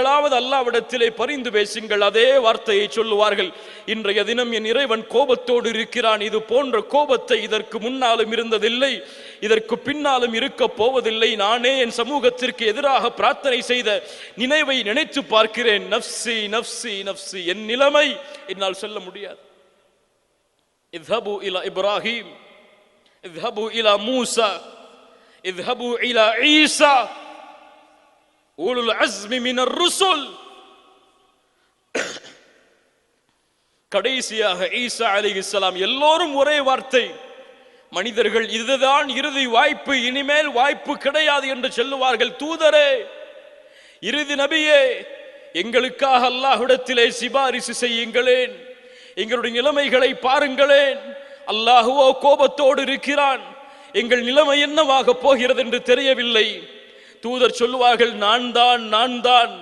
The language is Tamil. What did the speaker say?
நீங்களாவது அல்லாவிடத்திலே பரிந்து பேசுங்கள் அதே வார்த்தையை சொல்லுவார்கள். இன்றைய தினம் என் இறைவன் கோபத்தோடு இருக்கிறான். இது போன்ற கோபத்தை இதற்கு முன்னாலும் இருந்ததில்லை இதற்கு பின்னாலும் இருக்க போவதில்லை. நானே என் சமூகத்திற்கு எதிராக பிரார்த்தனை செய்த நினைவை நினைத்து பார்க்கிறேன். நப்சி நப்சி நப்சி என் நிலைமை என்னால் சொல்ல முடியாது. இத்ஹபு இலா இப்ராஹிம். இத்ஹபு இலா மூசா. இத்ஹபு இலா ஈசா. ஊலுல் அஸ்மி மினர் ருசுல் கடைசியாக ஈசா அலி இஸ்லாம் எல்லோரும் ஒரே வார்த்தை. மனிதர்கள் இதுதான் இறுதி வாய்ப்பு இனிமேல் வாய்ப்பு கிடையாது என்று சொல்லுவார்கள் தூதரே இறுதி நபியே எங்களுக்காக அல்லாஹுடத்திலே சிபாரிசு செய்யுங்களேன். எங்களுடைய நிலைமைகளை பாருங்களேன். அல்லாஹுவோ கோபத்தோடு இருக்கிறான். எங்கள் நிலைமை என்னவாக போகிறது என்று தெரியவில்லை. தூதர் சொல்லுவார்கள் நான் தான் நான் தான்